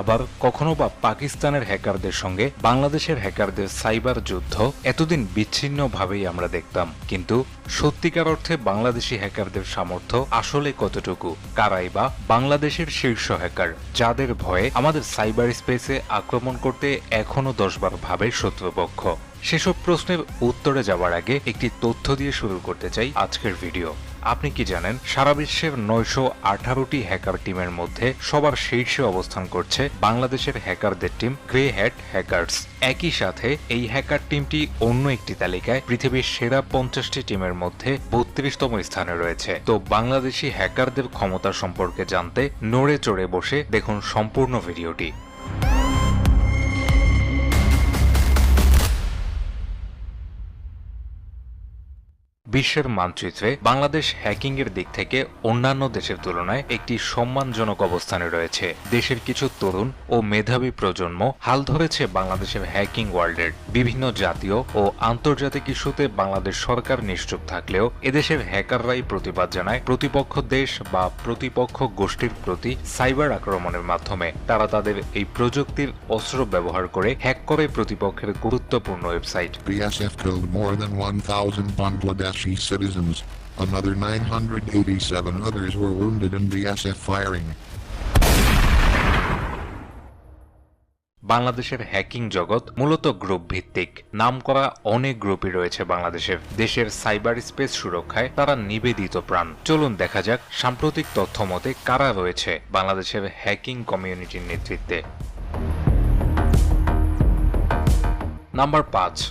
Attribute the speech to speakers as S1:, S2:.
S1: আবার কখনো বা পাকিস্তানের হ্যাকারদের সঙ্গে বাংলাদেশের হ্যাকারদের সাইবার যুদ্ধ এতদিন বিচ্ছিন্নভাবেই আমরা দেখতাম। কিন্তু সত্যিকার অর্থে বাংলাদেশি হ্যাকারদের সামর্থ্য আসলে কতটুকু? কারাই বা বাংলাদেশের শীর্ষ হ্যাকার, যাদের ভয়ে আমাদের সাইবার স্পেসে আক্রমণ করতে এখনও দশবার ভাবে শত্রুপক্ষ? সেসব প্রশ্নের উত্তরে যাওয়ার আগে একটি তথ্য দিয়ে শুরু করতে চাই আজকের ভিডিও। আপনি কি জানেন, সারা বিশ্বের নয়শো আঠারোটি হ্যাকার টিমের মধ্যে সবার শীর্ষে অবস্থান করছে বাংলাদেশের হ্যাকারদের টিম গ্রে হ্যাট হ্যাকার্স। একই সাথে এই হ্যাকার টিমটি অন্য একটি তালিকায় পৃথিবীর সেরা পঞ্চাশটি টিমের মধ্যে বত্রিশতম স্থানে রয়েছে। তো বাংলাদেশি হ্যাকারদের ক্ষমতা সম্পর্কে জানতে নড়ে চড়ে বসে দেখুন সম্পূর্ণ ভিডিওটি। বিশ্বের মানচিত্রে বাংলাদেশ হ্যাকিং এর দিক থেকে অন্যান্য দেশের তুলনায় একটি সম্মানজনক অবস্থানে রয়েছে। দেশের কিছু তরুণ ও মেধাবী প্রজন্ম হাল ধরেছে বাংলাদেশের হ্যাকিং ওয়ার্ল্ডের বিভিন্ন জাতীয় ও আন্তর্জাতিক ইস্যুতে বাংলাদেশ সরকার নিশ্চুপ থাকলেও এদেশের হ্যাকাররাই প্রতিবাদ জানায় প্রতিপক্ষ দেশ বা প্রতিপক্ষ গোষ্ঠীর প্রতি সাইবার আক্রমণের মাধ্যমে। তারা তাদের এই প্রযুক্তির অস্ত্র ব্যবহার করে হ্যাক করে প্রতিপক্ষের গুরুত্বপূর্ণ website.
S2: BSF killed more than 1,000 Bangladeshi citizens. Another 987 others were wounded in BSF firing.
S1: বাংলাদেশের হ্যাকিং জগৎ মূলত গ্রুপ ভিত্তিক। নাম করা অনেক গ্রুপই রয়েছে বাংলাদেশের দেশের সাইবার স্পেস সুরক্ষায় তারা নিবেদিত প্রাণ। চলুন দেখা যাক সাম্প্রতিক তথ্য মতে কারা রয়েছে বাংলাদেশের হ্যাকিং কমিউনিটির নেতৃত্বে। নাম্বার পাঁচ।